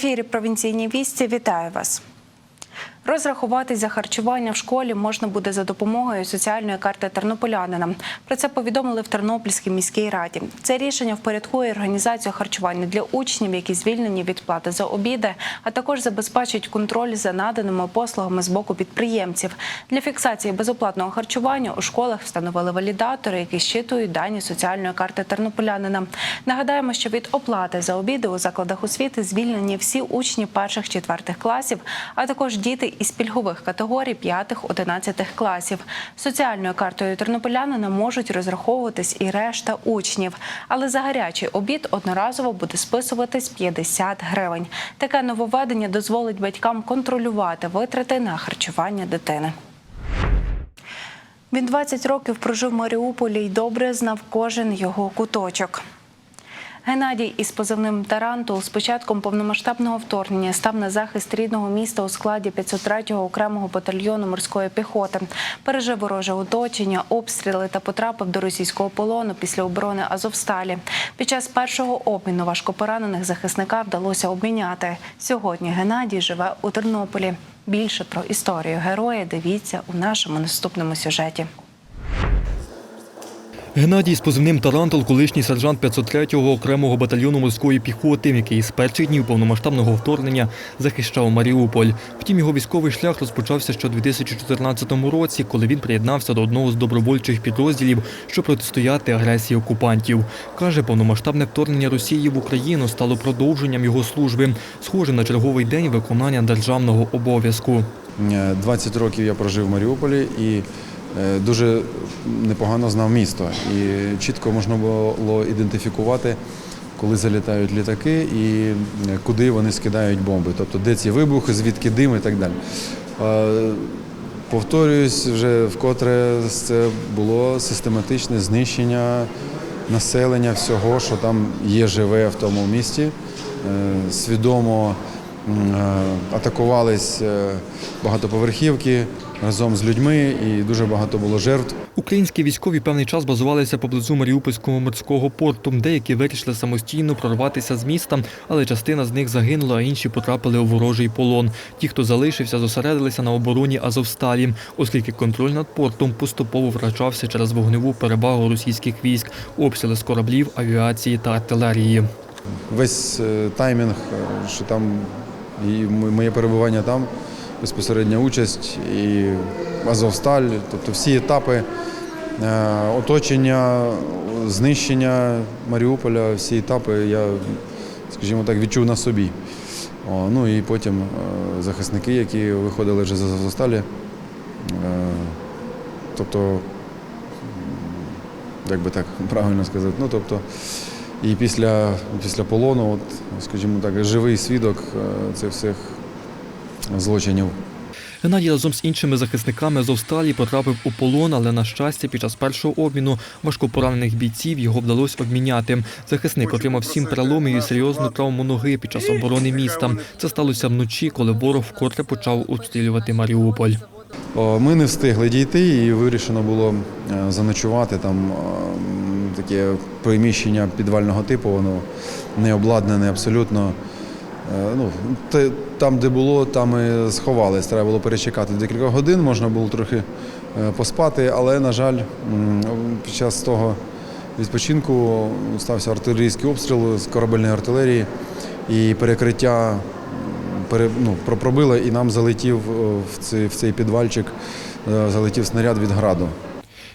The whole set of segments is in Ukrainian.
ефірі провінційні вісті. Вітаю вас. Розрахуватись за харчування в школі можна буде за допомогою соціальної карти тернополянина. Про це повідомили в Тернопільській міській раді. Це рішення впорядкує організацію харчування для учнів, які звільнені від плати за обіди, а також забезпечить контроль за наданими послугами з боку підприємців. Для фіксації безоплатного харчування у школах встановили валідатори, які щитують дані соціальної карти тернополянина. Нагадаємо, що від оплати за обіди у закладах освіти звільнені всі учні перших четвертих класів, а також діти із пільгових категорій 5-11 класів. Соціальною картою тернополянина можуть розраховуватись і решта учнів. Але за гарячий обід одноразово буде списуватись 50 гривень. Таке нововведення дозволить батькам контролювати витрати на харчування дитини. Він 20 років прожив в Маріуполі і добре знав кожен його куточок. Геннадій із позивним Тарантул з початком повномасштабного вторгнення став на захист рідного міста у складі 503-го окремого батальйону морської піхоти. Пережив вороже оточення, обстріли та потрапив до російського полону після оборони Азовсталі. Під час першого обміну важкопоранених захисника вдалося обміняти. Сьогодні Геннадій живе у Тернополі. Більше про історію героя дивіться у нашому наступному сюжеті. Геннадій з позивним Тарантул, колишній сержант 503-го окремого батальйону морської піхоти, який з перших днів повномасштабного вторгнення захищав Маріуполь. Втім, його військовий шлях розпочався ще у 2014 році, коли він приєднався до одного з добровольчих підрозділів, щоб протистояти агресії окупантів. Каже, повномасштабне вторгнення Росії в Україну стало продовженням його служби, схоже на черговий день виконання державного обов'язку. Е, 20 років я прожив в Маріуполі і е, дуже непогано знав місто. І чітко можна було ідентифікувати, коли залітають літаки і е, куди вони скидають бомби. Тобто де ці вибухи, звідки дим і так далі. Е, Повторююсь, вже вкотре це було систематичне знищення населення всього, що там є живе в тому місті. Е, Свідомо е, атакувались е, багатоповерхівки разом з людьми, і дуже багато було жертв. Українські військові певний час базувалися поблизу Маріупольського морського порту. Деякі вирішили самостійно прорватися з міста, але частина з них загинула, а інші потрапили у ворожий полон. Ті, хто залишився, зосередилися на обороні Азовсталі, оскільки контроль над портом поступово втрачався через вогневу перевагу російських військ, обстріли з кораблів, авіації та артилерії. Весь е, таймінг, е, що там і моє перебування там, безпосередня участь і Азовсталь, тобто всі етапи е, оточення, знищення Маріуполя, всі етапи я, скажімо так, відчув на собі. О, ну і потім е, захисники, які виходили вже з Азовсталі. Е, тобто, як би так правильно сказати, ну тобто. І після, після полону, от, скажімо так, живий свідок е, цих всіх злочинів. Геннадій разом з іншими захисниками Азовсталі потрапив у полон, але на щастя, під час першого обміну важкопоранених бійців його вдалося обміняти. Захисник отримав сім переломів і серйозну травму ноги під час оборони міста. Це сталося вночі, коли ворог вкотре почав обстрілювати Маріуполь. Ми не встигли дійти і вирішено було е, заночувати там е, таке приміщення підвального типу, воно не обладнане абсолютно. Е, Ну, там, де було, там і сховались. Треба було перечекати декілька годин, можна було трохи поспати, але, на жаль, під час того відпочинку стався артилерійський обстріл з корабельної артилерії і перекриття пере, ну, про- пробило, і нам залетів е, в цей, в цей підвальчик, е, залетів снаряд від граду.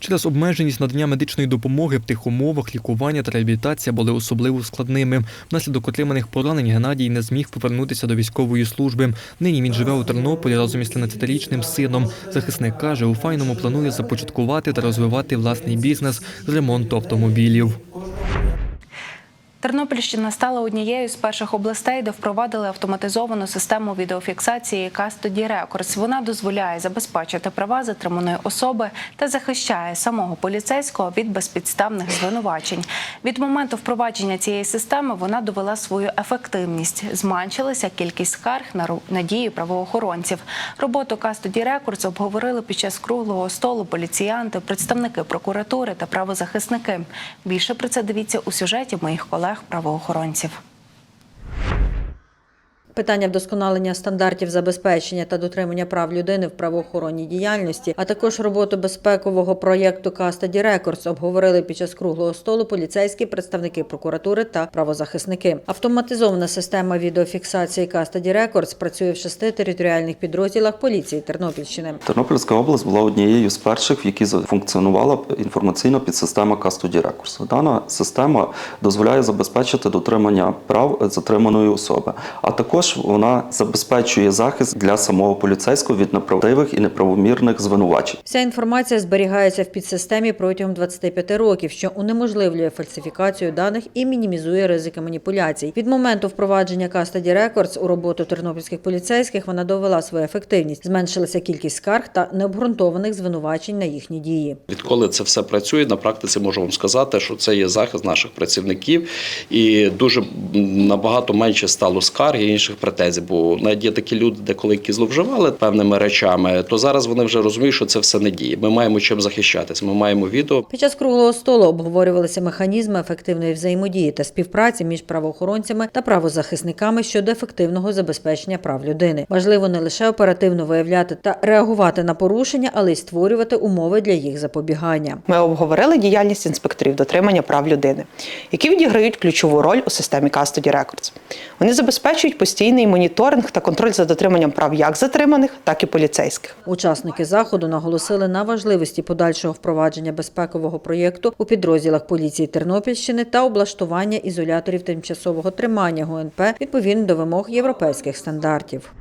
Через обмеженість надання медичної допомоги в тих умовах лікування та реабілітація були особливо складними. Внаслідок отриманих поранень Геннадій не зміг повернутися до військової служби. Нині він живе у Тернополі разом із 13-річним сином. Захисник каже, у файному планує започаткувати та розвивати власний бізнес з ремонту автомобілів. Тернопільщина стала однією з перших областей, де впровадили автоматизовану систему відеофіксації Custody Records. Вона дозволяє забезпечити права затриманої особи та захищає самого поліцейського від безпідставних звинувачень. Від моменту впровадження цієї системи вона довела свою ефективність. Зменшилася кількість скарг на ру- на правоохоронців. Роботу Custody Records обговорили під час круглого столу поліціянти, представники прокуратури та правозахисники. Більше про це дивіться у сюжеті моїх колег-правоохоронців. Питання вдосконалення стандартів забезпечення та дотримання прав людини в правоохоронній діяльності, а також роботу безпекового проєкту Custody Records обговорили під час круглого столу поліцейські представники прокуратури та правозахисники. Автоматизована система відеофіксації Custody Records працює в шести територіальних підрозділах поліції Тернопільщини. Тернопільська область була однією з перших, в якій функціонувала інформаційна підсистема Custody Records. Дана система дозволяє забезпечити дотримання прав затриманої особи, а також вона забезпечує захист для самого поліцейського від неправдивих і неправомірних звинувачень. Вся інформація зберігається в підсистемі протягом 25 років, що унеможливлює фальсифікацію даних і мінімізує ризики маніпуляцій. Від моменту впровадження Custody Records у роботу тернопільських поліцейських вона довела свою ефективність, зменшилася кількість скарг та необґрунтованих звинувачень на їхні дії. Відколи це все працює, на практиці можу вам сказати, що це є захист наших працівників, і дуже набагато менше стало скарг і інших претензій. Бо навіть є такі люди, де коли які зловживали певними речами, то зараз вони вже розуміють, що це все не діє. Ми маємо чим захищатися. Ми маємо відео. Під час круглого столу обговорювалися механізми ефективної взаємодії та співпраці між правоохоронцями та правозахисниками щодо ефективного забезпечення прав людини. Важливо не лише оперативно виявляти та реагувати на порушення, але й створювати умови для їх запобігання. Ми обговорили діяльність інспекторів дотримання прав людини, які відіграють ключову роль у системі Custody Records. Вони забезпечують постійний моніторинг та контроль за дотриманням прав як затриманих, так і поліцейських. Учасники заходу наголосили на важливості подальшого впровадження безпекового проєкту у підрозділах поліції Тернопільщини та облаштування ізоляторів тимчасового тримання ГУНП відповідно до вимог європейських стандартів.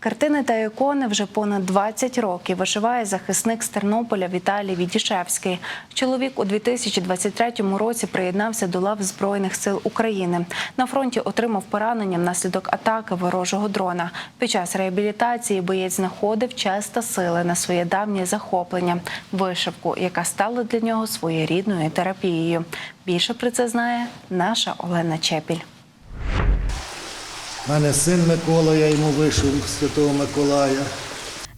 Картини та ікони вже понад 20 років вишиває захисник з Тернополя Віталій Відішевський. Чоловік у 2023 році приєднався до лав Збройних сил України. На фронті отримав поранення внаслідок атаки ворожого дрона. Під час реабілітації боєць знаходив час та сили на своє давнє захоплення вишивку, яка стала для нього своєрідною терапією. Більше про це знає наша Олена Чепіль. У мене син Микола, я йому вийшов Святого Миколая.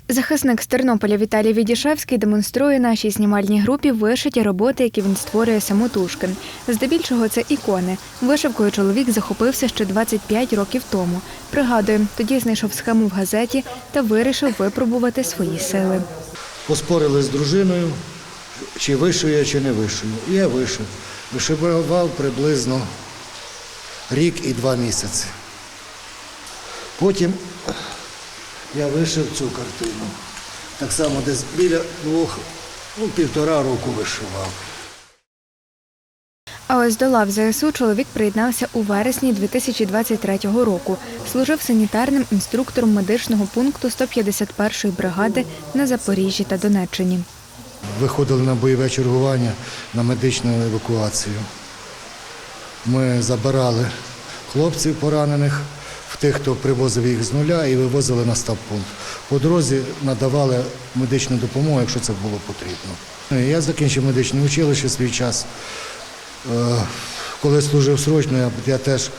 Захисник з Тернополя Віталій Відішевський демонструє нашій знімальній групі вишиті роботи, які він створює самотужки. Здебільшого це ікони. Вишивкою чоловік захопився ще 25 років тому. Пригадує, тоді знайшов схему в газеті та вирішив випробувати свої сили. Поспорили з дружиною, чи вийшов я, чи не. І я вийшов. Вишивав приблизно рік і два місяці. Потім я вишив цю картину. Так само десь біля двох, ну, півтора року вишивав. А ось до лав ЗСУ чоловік приєднався у вересні 2023 року. Служив санітарним інструктором медичного пункту 151-ї бригади на Запоріжжі та Донеччині. Виходили на бойове чергування на медичну евакуацію. Ми забирали хлопців поранених, в тих, хто привозив їх з нуля, і вивозили на стабпункт. По дорозі надавали медичну допомогу, якщо це було потрібно. Я закінчив медичне училище свій час. Е, Коли служив срочно, я теж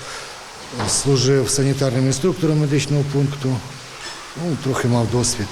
служив санітарним інструктором медичного пункту, ну, трохи мав досвід.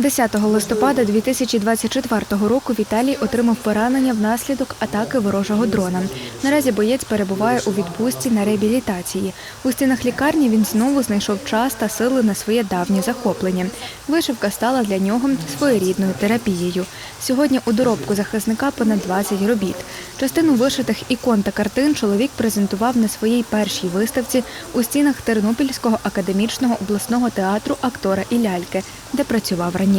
10 листопада 2024 року Віталій отримав поранення внаслідок атаки ворожого дрона. Наразі боєць перебуває у відпустці на реабілітації. У стінах лікарні він знову знайшов час та сили на своє давнє захоплення. Вишивка стала для нього своєрідною терапією. Сьогодні у доробку захисника понад 20 робіт. Частину вишитих ікон та картин чоловік презентував на своїй першій виставці у стінах Тернопільського академічного обласного театру актора і ляльки, де працював раніше.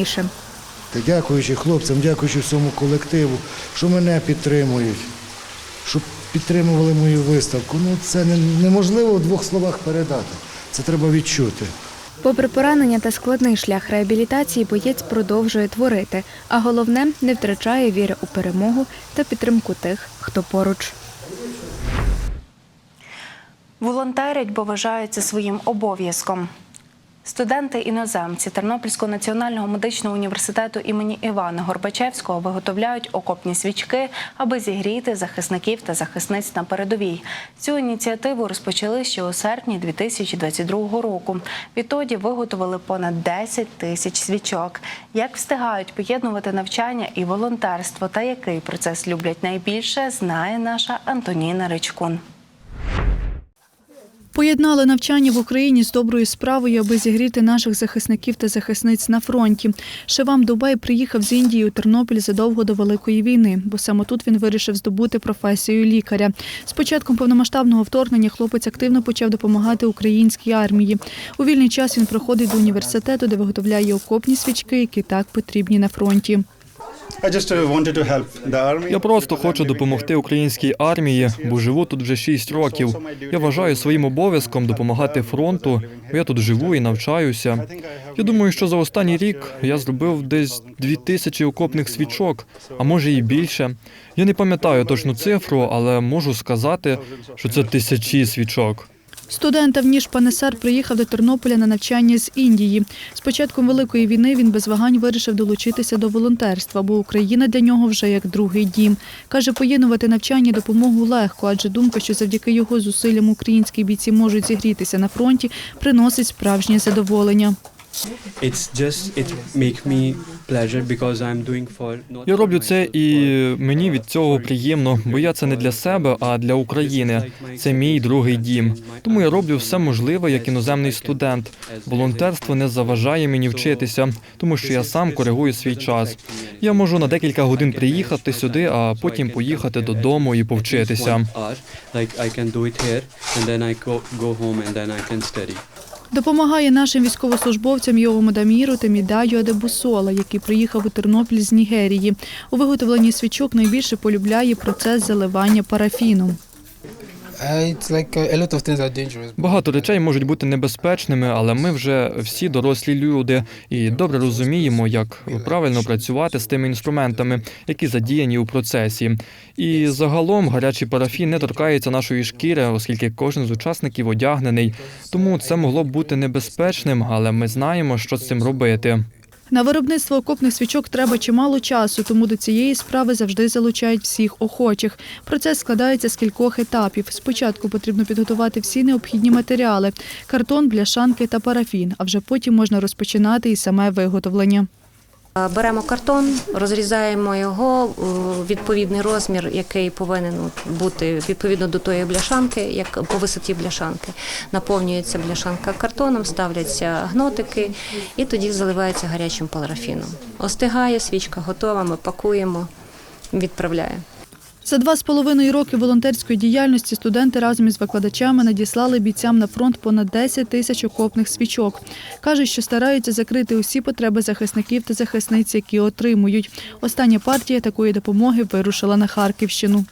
Та Дякуючи хлопцям, дякуючи всьому колективу, що мене підтримують, що підтримували мою виставку. Ну це неможливо в двох словах передати. Це треба відчути. Попри поранення та складний шлях реабілітації, боєць продовжує творити, а головне не втрачає віри у перемогу та підтримку тих, хто поруч. Волонтерять, бо вважають це своїм обов'язком. Студенти-іноземці Тернопільського національного медичного університету імені Івана Горбачевського виготовляють окопні свічки, аби зігріти захисників та захисниць на передовій. Цю ініціативу розпочали ще у серпні 2022 року. Відтоді виготовили понад 10 тисяч свічок. Як встигають поєднувати навчання і волонтерство, та який процес люблять найбільше, знає наша Антоніна Ричкун. Поєднали навчання в Україні з доброю справою, аби зігріти наших захисників та захисниць на фронті. Шевам Дубай приїхав з Індії у Тернопіль задовго до Великої війни, бо саме тут він вирішив здобути професію лікаря. З початком повномасштабного вторгнення хлопець активно почав допомагати українській армії. У вільний час він проходить до університету, де виготовляє окопні свічки, які так потрібні на фронті. Я просто хочу допомогти українській армії, бо живу тут вже 6 років. Я вважаю своїм обов'язком допомагати фронту, бо я тут живу і навчаюся. Я думаю, що за останній рік я зробив десь дві тисячі окопних свічок, а може і більше. Я не пам'ятаю точну цифру, але можу сказати, що це тисячі свічок. Студент Авніш Панесар приїхав до Тернополя на навчання з Індії. З початком Великої війни він без вагань вирішив долучитися до волонтерства, бо Україна для нього вже як другий дім. Каже, поєднувати навчання допомогу легко, адже думка, що завдяки його зусиллям українські бійці можуть зігрітися на фронті, приносить справжнє задоволення. It's just it make me Я роблю це і мені від цього приємно, бо я це не для себе, а для України. Це мій другий дім. Тому я роблю все можливе як іноземний студент. Волонтерство не заважає мені вчитися, тому що я сам коригую свій час. Я можу на декілька годин приїхати сюди, а потім поїхати додому і повчитися. Допомагає нашим військовослужбовцям Йовому Даміру та Мідаю Адебусола, який приїхав у Тернопіль з Нігерії. У виготовленні свічок найбільше полюбляє процес заливання парафіну. Багато речей можуть бути небезпечними, але ми вже всі дорослі люди і добре розуміємо, як правильно працювати з тими інструментами, які задіяні у процесі. І загалом гарячий парафін не торкається нашої шкіри, оскільки кожен з учасників одягнений. Тому це могло б бути небезпечним, але ми знаємо, що з цим робити. На виробництво окопних свічок треба чимало часу, тому до цієї справи завжди залучають всіх охочих. Процес складається з кількох етапів. Спочатку потрібно підготувати всі необхідні матеріали картон, бляшанки та парафін, а вже потім можна розпочинати і саме виготовлення. Беремо картон, розрізаємо його у відповідний розмір, який повинен бути відповідно до тої бляшанки, як по висоті бляшанки. Наповнюється бляшанка картоном, ставляться гнотики і тоді заливається гарячим парафіном. Остигає, свічка готова, ми пакуємо, відправляємо. За два з половиною роки волонтерської діяльності студенти разом із викладачами надіслали бійцям на фронт понад 10 тисяч окопних свічок. Кажуть, що стараються закрити усі потреби захисників та захисниць, які отримують. Остання партія такої допомоги вирушила на Харківщину.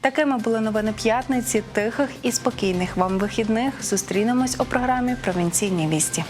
Такими були новини п'ятниці, тихих і спокійних вам вихідних. Зустрінемось у програмі Провінційні вісті.